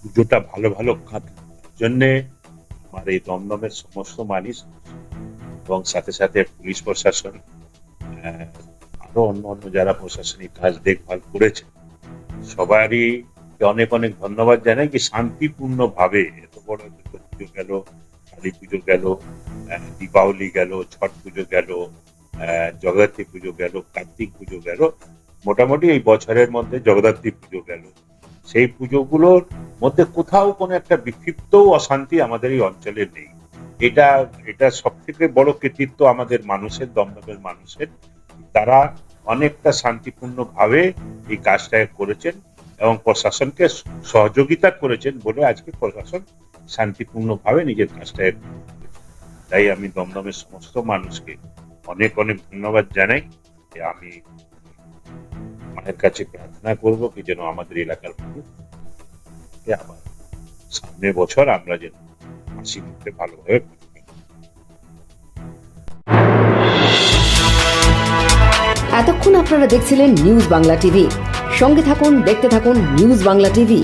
পুজোটা ভালো ভালো জন্যে আমার এই দমদমের সমস্ত মানুষ এবং সাথে সাথে পুলিশ প্রশাসন আরও অন্য অন্য যারা প্রশাসনিক কাজ দেখভাল করেছে, সবারই অনেক অনেক ধন্যবাদ জানাই যে শান্তিপূর্ণ ভাবে এত বড় পুজো গেল, কালী পুজো গেল দীপাবলি গেল, ছট পুজো গেল জগদ্ধাত্রী পুজো গেল, কার্তিক পুজো গেল, মোটামুটি এই বছরের মধ্যে জগদ্ধাত্রী পুজো গেল। সেই পুজোগুলোর মধ্যে কোথাও কোনো একটা বিক্ষিপ্ত অশান্তি আমাদের এই অঞ্চলে নেই এটা এটা সব থেকে বড় কৃতিত্ব আমাদের মানুষের, দমদমের মানুষের তারা অনেকটা শান্তিপূর্ণ ভাবে এই কাজটা করেছেন এবং প্রশাসনকে সহযোগিতা করেছেন বলে আজকে প্রশাসন শান্তিপূর্ণ ভাবে নিজের কাজটা। তাই আমি দমদমের সমস্ত মানুষকে অনেক অনেক ধন্যবাদ জানাই আমি মায়ের কাছে প্রার্থনা করব কি যেন আমাদের এলাকার মানুষ আবার সামনের বছর আমরা যেন হাসি মুখে ভালোভাবে এতক্ষণ আপনারা দেখছিলেন নিউজ বাংলা টিভি। সঙ্গে থাকুন, দেখতে থাকুন নিউজ বাংলা টিভি।